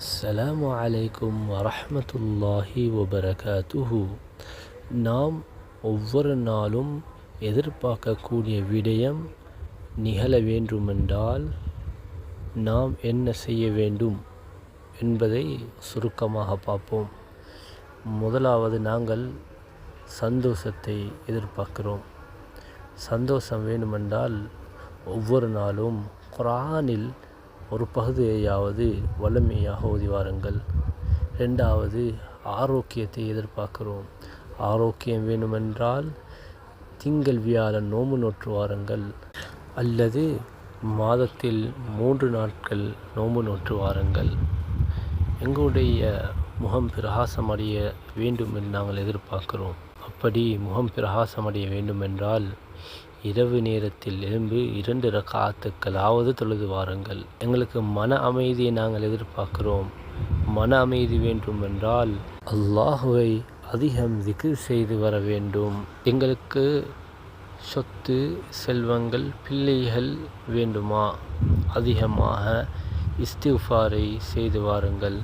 அஸ்ஸலாமு அலைக்கும் வரஹ்மத்துல்லாஹி வபரகாத்துஹு. நாம் ஒவ்வொரு நாளும் எதிர்பார்க்கக்கூடிய விடயம் நிகழ வேண்டுமென்றால் நாம் என்ன செய்ய வேண்டும் என்பதை சுருக்கமாக பார்ப்போம். முதலாவது நாங்கள் சந்தோஷத்தை எதிர்பார்க்கிறோம். சந்தோஷம் வேண்டுமென்றால் ஒவ்வொரு நாளும் குரானில் ஒரு பகுதியையாவது வல்லமையாக ஓதி வாருங்கள். ரெண்டாவது ஆரோக்கியத்தை எதிர்பார்க்கிறோம். ஆரோக்கியம் வேண்டுமென்றால் திங்கள் வியாழன் நோம்பு நோற்று வாருங்கள். அல்லது மாதத்தில் மூன்று நாட்கள் நோம்பு நோற்று வாருங்கள். எங்களுடைய முகம் பிரகாசமடைய வேண்டும் என்று நாங்கள் எதிர்பார்க்கிறோம். அப்படி முகம் பிரகாசமடைய வேண்டுமென்றால் இரவு நேரத்தில் எழும்பி இரண்டு ரகாத்துக்களாவது தொழுது வாருங்கள். எங்களுக்கு மன அமைதியை நாங்கள் எதிர்பார்க்கிறோம். மன அமைதி வேண்டும் என்றால் அல்லாஹுவை அதிகம் திக்கு செய்து வர வேண்டும். எங்களுக்கு சொத்து செல்வங்கள் பிள்ளைகள் வேண்டுமா? அதிகமாக இஸ்திஃபாரை செய்து வாருங்கள்.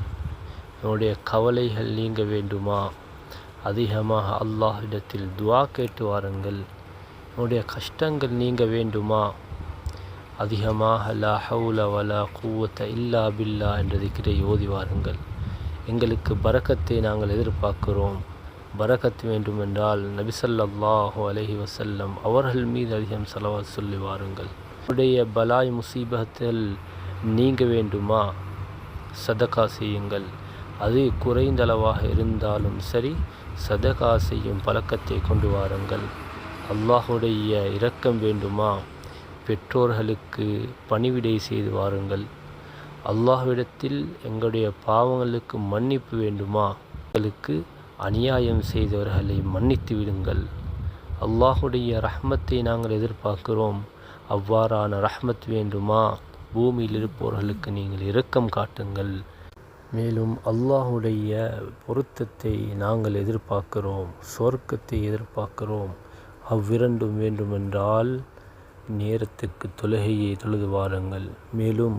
என்னுடைய கவலைகள் நீங்க வேண்டுமா? அதிகமாக அல்லாஹ்விடத்தில் துவா கேட்டு வாருங்கள். என்னுடைய கஷ்டங்கள் நீங்க வேண்டுமா? அதிகமாக லா ஹவுல வலா கூவத்த இல்லா பில்லா என்ற திக்கிரை ஓதி வாருங்கள். எங்களுக்கு பரக்கத்தை நாங்கள் எதிர்பார்க்கிறோம். பரக்கத் வேண்டுமென்றால் நபிசல்லாஹு அலஹி வசல்லம் அவர்கள் மீது அதிகம் செலவா சொல்லி வாருங்கள். உடைய பலாய் முசீபத்தில் நீங்க வேண்டுமா? சதகா செய்யுங்கள். அது குறைந்தளவாக இருந்தாலும் சரி சதகா செய்யும் பழக்கத்தை கொண்டு வாருங்கள். அல்லாஹுடைய இரக்கம் வேண்டுமா? பெற்றோர்களுக்கு பணிவிடை செய்து வாருங்கள். அல்லாஹ்விடத்தில் எங்களுடைய பாவங்களுக்கு மன்னிப்பு வேண்டுமா? எங்களுக்கு அநியாயம் செய்தவர்களை மன்னித்து விடுங்கள். அல்லாஹுடைய ரஹ்மத்தை நாங்கள் எதிர்பார்க்கிறோம். அவ்வாறான ரஹ்மத் வேண்டுமா? பூமியில் இருப்பவர்களுக்கு நீங்கள் இரக்கம் காட்டுங்கள். மேலும் அல்லாஹுடைய பொருத்தத்தை நாங்கள் எதிர்பார்க்கிறோம். சொர்க்கத்தை எதிர்பார்க்கிறோம். அவ்விரண்டும் வேண்டுமென்றால் நேரத்துக்கு தொழுகையை தொழுது வாருங்கள். மேலும்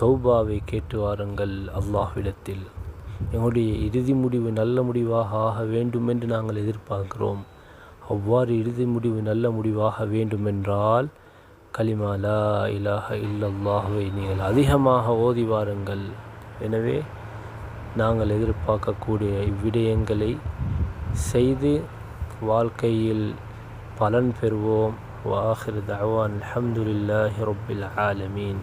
தௌபாவை கேட்டு வாருங்கள் அல்லாஹ்விடத்தில். எங்களுடைய இறுதி முடிவு நல்ல முடிவாக ஆக வேண்டும் என்று நாங்கள் எதிர்பார்க்கிறோம். அவ்வாறு இறுதி முடிவு நல்ல முடிவாக வேண்டுமென்றால் கலிமா லா இலாஹ இல்லல்லாஹுவை நீங்கள் அதிகமாக ஓதி வாருங்கள். எனவே நாங்கள் எதிர்பார்க்கக்கூடிய இவ்விடயங்களை செய்து வாழ்க்கையில் பலன் பெறுவோம் வாஹிர் தவான் அலமதுல்லாஹி ரபில் ஆலமீன்